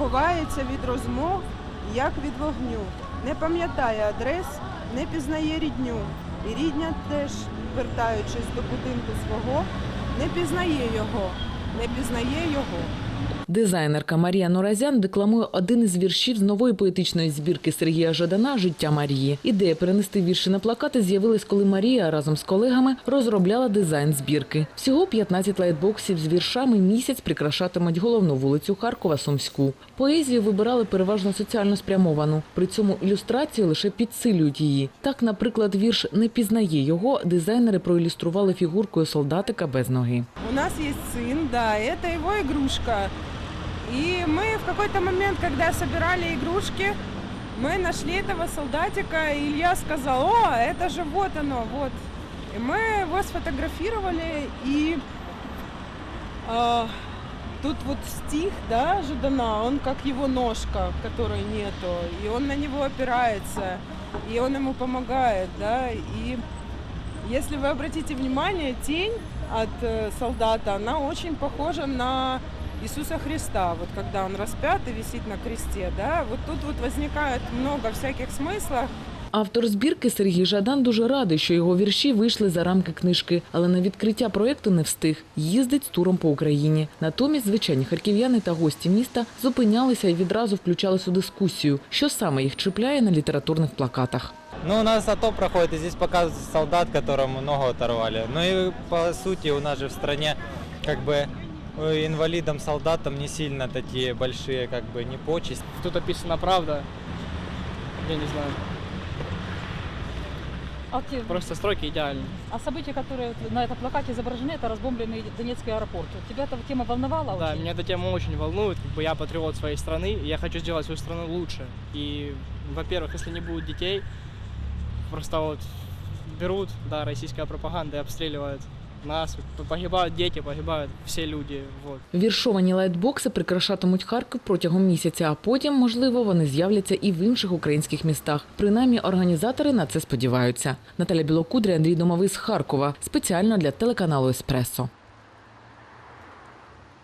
ховається від розмов, як від вогню. Не пам'ятає адрес, не пізнає рідню. І рідня теж, вертаючись до будинку свого, не пізнає його, не пізнає його. Дизайнерка Марія Норазян декламує один із віршів з нової поетичної збірки Сергія Жадана Життя Марії. Ідея перенести вірші на плакати з'явилась, коли Марія разом з колегами розробляла дизайн збірки. Всього 15 лайтбоксів з віршами місяць прикрашатимуть головну вулицю Харкова Сумську. Поезію вибирали переважно соціально спрямовану. При цьому ілюстрації лише підсилюють її. Так, наприклад, вірш не пізнає його. Дизайнери проілюстрували фігуркою солдатика без ноги. У нас есть сын, да, это его игрушка. И мы в какой-то момент, когда собирали игрушки, мы нашли этого солдатика, и Илья сказал, о, это же вот оно, вот. И мы его сфотографировали, и а, тут вот стих, да, Жадана, он как его ножка, которой нету, и он на него опирается, и он ему помогает, да, и если вы обратите внимание, тень от э, солдата, она очень похожа на Иисуса Христа, вот когда он распят и висит на кресте, да, вот тут вот возникает много всяких смыслов, Автор збірки Сергій Жадан дуже радий, що його вірші вийшли за рамки книжки, але на відкриття проєкту не встиг. Їздить з туром по Україні. Натомість звичайні харків'яни та гості міста зупинялися і відразу включались у дискусію, що саме їх чіпляє на літературних плакатах. Ну, у нас АТО проходит, и здесь показывают солдат, которому ногу оторвали. Ну и по сути у нас же в стране как бы э, инвалидам, солдатам не сильно такие большие как бы не почесть. Тут описана правда. Я не знаю. А, те- Просто строки идеальны. а события, которые на этом плакате изображены, это разбомбленный Донецкий аэропорт. Тебя эта тема волновала Да, очень? меня эта тема очень волнует. Как бы я патриот своей страны, и я хочу сделать свою страну лучше. И, во-первых, если не будет детей, просто вот берут, да, российская пропаганда и обстреливают нас. Погибают дети, погибают все люди. Вот. Віршовані лайтбокси прикрашатимуть Харків протягом місяця, а потім, можливо, вони з'являться і в інших українських містах. Принаймні, організатори на це сподіваються. Наталя Білокудря, Андрій Домовий з Харкова. Спеціально для телеканалу Еспресо.